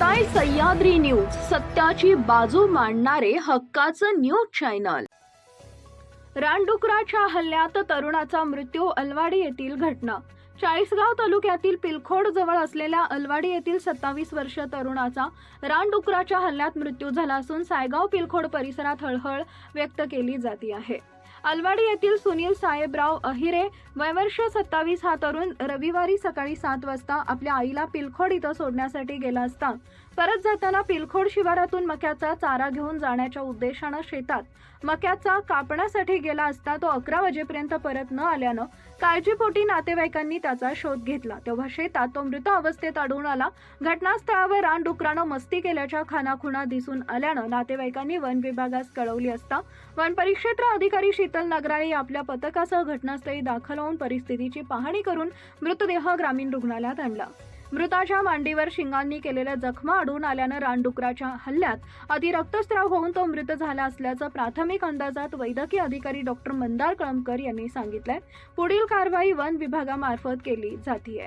ताय सह्याद्री न्यूज. सत्याची बाजू मांडणारे हक्काचं न्यूज चॅनल. रानडुकराच्या हल्ल्यात तरुणाचा मृत्यू अलवाडी येथील घटना. चाळीसगाव तालुक्यातील पिलखोड जवळ असलेल्या अलवाडी येथील सत्तावीस वर्ष तरुणाचा रानडुकराच्या हल्ल्यात मृत्यू झाला असून सायगाव पिलखोड परिसरात हळहळ व्यक्त केली जाते आहे. अलवाडी येथील सुनील साहेबराव अहिरे वयवर्ष सत्तावीस हा तरुण रविवारी सकाळी सात वाजता आपल्या आईला पिलखोड इथं सोडण्यासाठी गेला असता. परत जाताना पिलखोड शिवारातून मक्याचा चारा घेऊन जाण्याच्या उद्देशानं शेतात मक्याचा कापण्यासाठी गेला असता तो अकरा वाजेपर्यंत परत न आल्यानं काळजीपोटी नातेवाईकांनी त्याचा शोध घेतला. तेव्हा शेतात तो मृत अवस्थेत आढळून आला. घटनास्थळावर रानडुकरानं मस्ती केल्याच्या खानाखुणा दिसून आल्यानं नातेवाईकांनी वन विभागास कळवली असता. वन परिक्षेत्र अधिकारी शीतल नगराळे आपल्या पथकासह घटनास्थळी दाखल होऊन परिस्थितीची पाहणी करून मृतदेह ग्रामीण रुग्णालयात आणला. मृताच्या मांडीवर शिंगांनी केलेल्या जखमा आढळून आल्यानं रानडुकराच्या हल्ल्यात अतिरक्तस्त्राव होऊन तो मृत झाला असल्याचं प्राथमिक अंदाजात वैद्यकीय अधिकारी डॉक्टर मंदार कळमकर यांनी सांगितलंय. पुढील कारवाई वन विभागामार्फत केली जातीय.